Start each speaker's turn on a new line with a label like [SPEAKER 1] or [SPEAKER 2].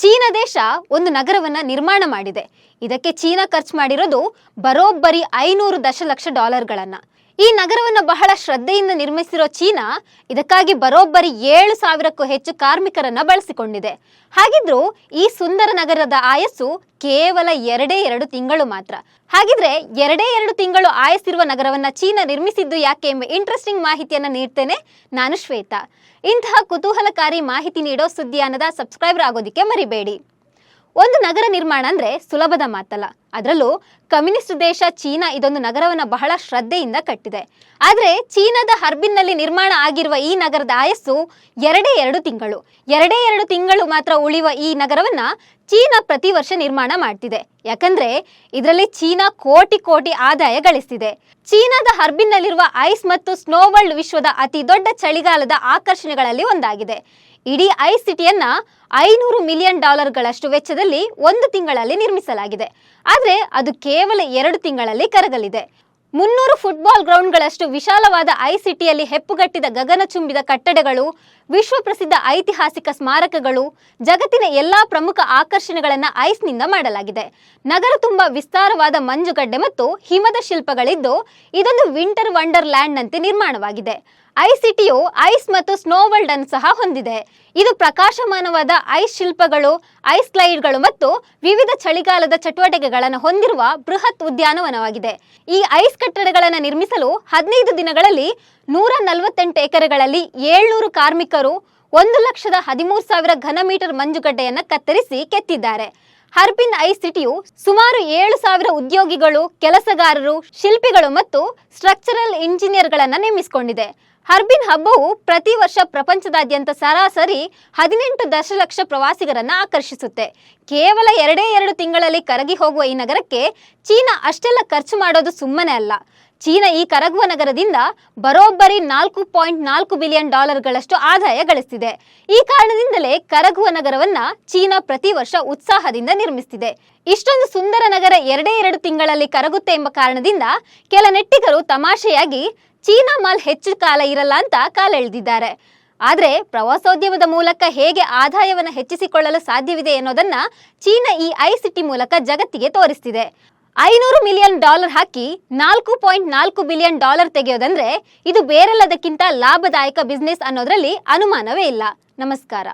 [SPEAKER 1] China ದೇಶ ಒಂದು ನಗರವನ್ನ ನಿರ್ಮಾಣ ಮಾಡಿದೆ. ಇದಕ್ಕೆ ಚೀನಾ ಖರ್ಚು ಮಾಡಿರೋದು ಬರೋಬ್ಬರಿ ಐನೂರು ದಶಲಕ್ಷ ಡಾಲರ್ಗಳನ್ನ. ಈ ನಗರವನ್ನು ಬಹಳ ಶ್ರದ್ಧೆಯಿಂದ ನಿರ್ಮಿಸಿರೋ ಚೀನಾ ಇದಕ್ಕಾಗಿ ಬರೋಬ್ಬರಿ ಏಳು ಸಾವಿರಕ್ಕೂ ಹೆಚ್ಚು ಕಾರ್ಮಿಕರನ್ನ ಬಳಸಿಕೊಂಡಿದೆ. ಹಾಗಿದ್ರೂ ಈ ಸುಂದರ ನಗರದ ಆಯಸ್ಸು ಕೇವಲ ಎರಡೇ ಎರಡು ತಿಂಗಳು ಮಾತ್ರ. ಹಾಗಿದ್ರೆ ಎರಡೇ ಎರಡು ತಿಂಗಳು ಆಯಸ್ಸಿರುವ ನಗರವನ್ನ ಚೀನಾ ನಿರ್ಮಿಸಿದ್ದು ಯಾಕೆ ಎಂಬ ಇಂಟ್ರೆಸ್ಟಿಂಗ್ ಮಾಹಿತಿಯನ್ನ ನೀಡ್ತೇನೆ ನಾನು ಶ್ವೇತಾ. ಇಂತಹ ಕುತೂಹಲಕಾರಿ ಮಾಹಿತಿ ನೀಡೋ ಸುದ್ದಿಯಾನದ ಸಬ್ಸ್ಕ್ರೈಬರ್ ಆಗೋದಿಕ್ಕೆ ಮರಿಬೇಡಿ. ಒಂದು ನಗರ ನಿರ್ಮಾಣ ಅಂದ್ರೆ ಸುಲಭದ ಮಾತಲ್ಲ. ಅದರಲ್ಲೂ ಕಮ್ಯುನಿಸ್ಟ್ ದೇಶ ಚೀನಾ ಇದೊಂದು ನಗರವನ್ನ ಬಹಳ ಶ್ರದ್ಧೆಯಿಂದ ಕಟ್ಟಿದೆ. ಆದರೆ ಚೀನಾದ ಹರ್ಬಿನ್ನಲ್ಲಿ ನಿರ್ಮಾಣ ಆಗಿರುವ ಈ ನಗರದ ಆಯಸ್ಸು ಎರಡೇ ಎರಡು ತಿಂಗಳು. ಎರಡೇ ಎರಡು ತಿಂಗಳು ಮಾತ್ರ ಉಳಿಯುವ ಈ ನಗರವನ್ನ ಚೀನಾ ಪ್ರತಿ ವರ್ಷ ನಿರ್ಮಾಣ ಮಾಡ್ತಿದೆ. ಯಾಕಂದ್ರೆ ಇದರಲ್ಲಿ ಚೀನಾ ಕೋಟಿ ಕೋಟಿ ಆದಾಯ ಗಳಿಸ್ತಿದೆ. ಚೀನಾದ ಹರ್ಬಿನ್ನಲ್ಲಿರುವ ಐಸ್ ಮತ್ತು ಸ್ನೋ ವರ್ಲ್ಡ್ ವಿಶ್ವದ ಅತಿ ದೊಡ್ಡ ಚಳಿಗಾಲದ ಆಕರ್ಷಣೆಗಳಲ್ಲಿ ಒಂದಾಗಿದೆ. ಇಡೀ ಐಸ್ ಸಿಟಿಯನ್ನ ಐನೂರು ಮಿಲಿಯನ್ ಡಾಲರ್ಗಳಷ್ಟು ವೆಚ್ಚದಲ್ಲಿ ಒಂದು ತಿಂಗಳಲ್ಲಿ ನಿರ್ಮಿಸಲಾಗಿದೆ. ಆದರೆ ಅದು ಕೇವಲ ಎರಡು ತಿಂಗಳಲ್ಲಿ ಕರಗಲಿದೆ. ಮುನ್ನೂರು ಫುಟ್ಬಾಲ್ ಗ್ರೌಂಡ್ಗಳಷ್ಟು ವಿಶಾಲವಾದ ಐ ಸಿಟಿಯಲ್ಲಿ ಹೆಪ್ಪುಗಟ್ಟಿದ ಗಗನಚುಂಬಿದ ಕಟ್ಟಡಗಳು ವಿಶ್ವಪ್ರಸಿದ್ಧ ಐತಿಹಾಸಿಕ ಸ್ಮಾರಕಗಳು, ಜಗತ್ತಿನ ಎಲ್ಲಾ ಪ್ರಮುಖ ಆಕರ್ಷಣೆಗಳನ್ನ ಐಸ್ನಿಂದ ಮಾಡಲಾಗಿದೆ. ನಗರ ತುಂಬ ವಿಸ್ತಾರವಾದ ಮಂಜುಗಡ್ಡೆ ಮತ್ತು ಹಿಮದ ಶಿಲ್ಪಗಳಿದ್ದು ಇದೊಂದು ವಿಂಟರ್ ವಂಡರ್ ಲ್ಯಾಂಡ್ನಂತೆ ನಿರ್ಮಾಣವಾಗಿದೆ. ಐ ಸಿಟಿಯು ಐಸ್ ಮತ್ತು ಸ್ನೋ ವರ್ಲ್ಡ್ ಅನ್ನು ಸಹ ಹೊಂದಿದೆ. ಇದು ಪ್ರಕಾಶಮಾನವಾದ ಐಸ್ ಶಿಲ್ಪಗಳು, ಐಸ್ ಸ್ಲೈಡ್ಗಳು ಮತ್ತು ವಿವಿಧ ಚಳಿಗಾಲದ ಚಟುವಟಿಕೆಗಳನ್ನು ಹೊಂದಿರುವ ಬೃಹತ್ ಉದ್ಯಾನವನವಾಗಿದೆ. ಈ ಐಸ್ ಕಟ್ಟಡಗಳನ್ನು ನಿರ್ಮಿಸಲು ಹದಿನೈದು ದಿನಗಳಲ್ಲಿ ನೂರ ನಲವತ್ತೆಂಟು ಎಕರೆಗಳಲ್ಲಿ ಏಳ್ನೂರು ಕಾರ್ಮಿಕರು ಒಂದು ಲಕ್ಷದ ಹದಿಮೂರು ಸಾವಿರ ಘನ ಮೀಟರ್ ಮಂಜುಗಡ್ಡೆಯನ್ನು ಕತ್ತರಿಸಿ ಕೆತ್ತಿದ್ದಾರೆ. ಹರ್ಬಿನ್ ಐ ಸಿಟಿಯು ಸುಮಾರು ಏಳು ಸಾವಿರ ಉದ್ಯೋಗಿಗಳು, ಕೆಲಸಗಾರರು, ಶಿಲ್ಪಿಗಳು ಮತ್ತು ಸ್ಟ್ರಕ್ಚರಲ್ ಇಂಜಿನಿಯರ್ಗಳನ್ನು ನೇಮಿಸಿಕೊಂಡಿದೆ. ಹರ್ಬಿನ್ ಹಬ್ಬವು ಪ್ರತಿ ವರ್ಷ ಪ್ರಪಂಚದಾದ್ಯಂತ ಸರಾಸರಿ ಹದಿನೆಂಟು ದಶಲಕ್ಷ ಪ್ರವಾಸಿಗರನ್ನು ಆಕರ್ಷಿಸುತ್ತೆ. ಕೇವಲ ಎರಡೇ ಎರಡು ತಿಂಗಳಲ್ಲಿ ಕರಗಿ ಹೋಗುವ ಈ ನಗರಕ್ಕೆ ಚೀನಾ ಅಷ್ಟೆಲ್ಲ ಖರ್ಚು ಮಾಡೋದು ಸುಮ್ಮನೆ ಅಲ್ಲ. ಚೀನಾ ಈ ಕರಗುವ ನಗರದಿಂದ ಬರೋಬ್ಬರಿ ನಾಲ್ಕು ಪಾಯಿಂಟ್ ನಾಲ್ಕು ಬಿಲಿಯನ್ ಡಾಲರ್ಗಳಷ್ಟು ಆದಾಯ ಗಳಿಸ್ತಿದೆ. ಈ ಕಾರಣದಿಂದಲೇ ಕರಗುವ ನಗರವನ್ನ ಚೀನಾ ಪ್ರತಿ ವರ್ಷ ಉತ್ಸಾಹದಿಂದ ನಿರ್ಮಿಸ್ತಿದೆ. ಇಷ್ಟೊಂದು ಸುಂದರ ನಗರ ಎರಡೇ ಎರಡು ತಿಂಗಳಲ್ಲಿ ಕರಗುತ್ತೆ ಎಂಬ ಕಾರಣದಿಂದ ಕೆಲ ನೆಟ್ಟಿಗರು ತಮಾಷೆಯಾಗಿ ಚೀನಾ ಮಾಲ್ ಹೆಚ್ಚು ಕಾಲ ಇರಲ್ಲ ಅಂತ ಕಾಲೆಳೆದಿದ್ದಾರೆ ಆದರೆ ಪ್ರವಾಸೋದ್ಯಮದ ಮೂಲಕ ಹೇಗೆ ಆದಾಯವನ್ನು ಹೆಚ್ಚಿಸಿಕೊಳ್ಳಲು ಸಾಧ್ಯವಿದೆ ಎನ್ನುವುದನ್ನ ಚೀನಾ ಈ ಐ ಸಿಟಿ ಮೂಲಕ ಜಗತ್ತಿಗೆ ತೋರಿಸ್ತಿದೆ. ಐನೂರು ಮಿಲಿಯನ್ ಡಾಲರ್ ಹಾಕಿ ನಾಲ್ಕು ಪಾಯಿಂಟ್ ನಾಲ್ಕು ಬಿಲಿಯನ್ ಡಾಲರ್ ತೆಗೆಯೋದಂದ್ರೆ ಇದು ಬೇರೆಲ್ಲದಕ್ಕಿಂತ ಲಾಭದಾಯಕ ಬಿಸ್ನೆಸ್ ಅನ್ನೋದ್ರಲ್ಲಿ ಅನುಮಾನವೇ ಇಲ್ಲ. ನಮಸ್ಕಾರ.